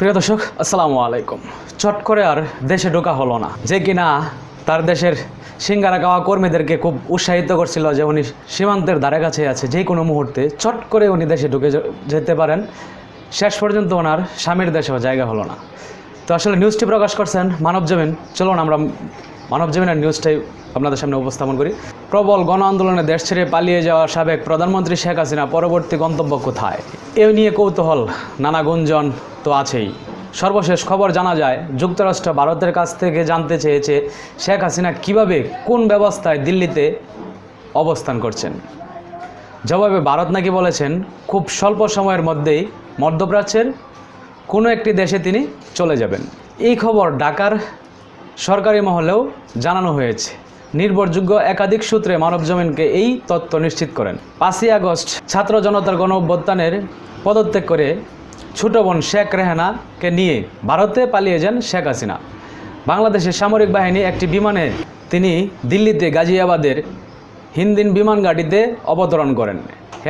প্রিয় দর্শক, আসসালামু আলাইকুম। চট করে আর দেশে ঢোকা হলো না। যে কিনা তার দেশের সিঙ্গারা গাওয়া কর্মীদেরকে খুব উৎসাহিত করছিল যে উনি সীমান্তের ধারে কাছে আছে, যে কোনো মুহূর্তে চট করে উনি দেশে ঢুকে যেতে পারেন। শেষ পর্যন্ত ওনার স্বামীর দেশেও জায়গা হলো না। তো আসলে নিউজটি প্রকাশ করছেন মানব জমিন। চলুন আমরা মানব জমিনের নিউজটাই আপনাদের সামনে উপস্থাপন করি। প্রবল গণ আন্দোলনে দেশ ছেড়ে পালিয়ে যাওয়া সাবেক প্রধানমন্ত্রী শেখ হাসিনা পরবর্তী গন্তব্য কোথায়? এ নিয়ে কৌতূহল, নানা গুঞ্জন তো আছেই। সর্বশেষ খবর জানা যায়, যুক্তরাষ্ট্র ভারতের কাছ থেকে জানতে চেয়েছে শেখ হাসিনা কীভাবে কোন ব্যবস্থায় দিল্লিতে অবস্থান করছেন। জবাবে ভারত নাকি বলেছেন, খুব স্বল্প সময়ের মধ্যেই মধ্যপ্রাচ্যের কোনো একটি দেশে তিনি চলে যাবেন। এই খবর ঢাকার সরকারি মহলেও জানানো হয়েছে। নির্ভরযোগ্য একাধিক সূত্রে মানবজমিনকে এই তথ্য নিশ্চিত করেন। পাঁচই আগস্ট ছাত্র জনতার গণ অভ্যুত্থানের পদত্যাগ করে ছোট বোন শেখ রেহানাকে নিয়ে ভারতে পালিয়ে যান শেখ হাসিনা। বাংলাদেশের সামরিক বাহিনী একটি বিমানে তিনি দিল্লিতে গাজিয়াবাদের হিন্দিন বিমান ঘাঁটিতে অবতরণ করেন।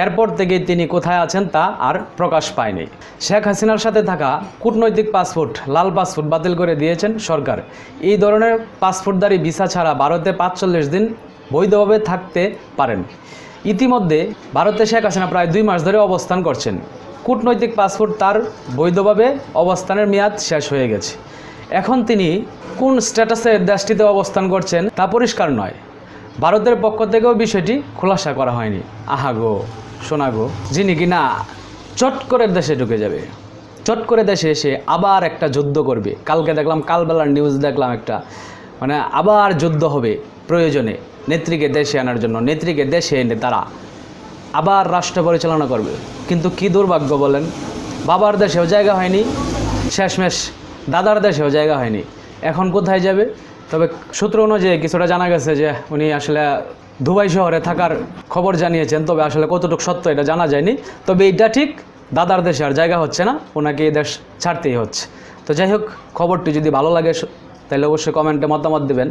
এরপর থেকেই তিনি কোথায় আছেন তা আর প্রকাশ পায়নি। শেখ হাসিনার সাথে থাকা কূটনৈতিক পাসপোর্ট, লাল পাসপোর্ট বাতিল করে দিয়েছেন সরকার। এই ধরনের পাসপোর্টধারী ভিসা ছাড়া ভারতে পাঁচচল্লিশ দিন বৈধভাবে থাকতে পারেন। ইতিমধ্যে ভারতে শেখ হাসিনা প্রায় দুই মাস ধরে অবস্থান করছেন। কূটনৈতিক পাসপোর্ট তার বৈধভাবে অবস্থানের মেয়াদ শেষ হয়ে গেছে। এখন তিনি কোন স্ট্যাটাসে দেশটিতে অবস্থান করছেন তা পরিষ্কার নয়। ভারতের পক্ষ থেকেও বিষয়টি খোলাসা করা হয়নি। আহা গো শোনা গো, যিনি কিনা চট করে দেশে ঢুকে যাবে। চট করে দেশে এসে আবার একটা যুদ্ধ করবে। কালকে দেখলাম, কালবেলার নিউজ দেখলাম একটা। মানে আবার যুদ্ধ হবে প্রয়োজনে। নেত্রীকে দেশে আনার জন্য, নেত্রীকে দেশে এনে তারা আবার রাষ্ট্র পরিচালনা করবে। কিন্তু কি দুর্ভাগ্য বলেন? বাবার দেশেও জায়গা হয়নি, শেষমেশ দাদার দেশেও জায়গা হয়নি। এখন কোথায় যাবে? তবে সূত্র অনুযায়ী কিছুটা জানা গেছে যে উনি আসলে দুবাই শহরে থাকার খবর জানিয়েছেন, তবে আসলে কতটুকু সত্য এটা জানা যায়নি। তবে এইটা ঠিক, দাদার দেশে আর জায়গা হচ্ছে না, ওনাকে এই দেশ ছাড়তেই হচ্ছে। তো যাই হোক, খবরটি যদি ভালো লাগে, তাহলে অবশ্যই কমেন্টে মতামত দেবেন।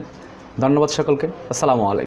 ধন্যবাদ সকলকে, আসসালামু আলাইকুম।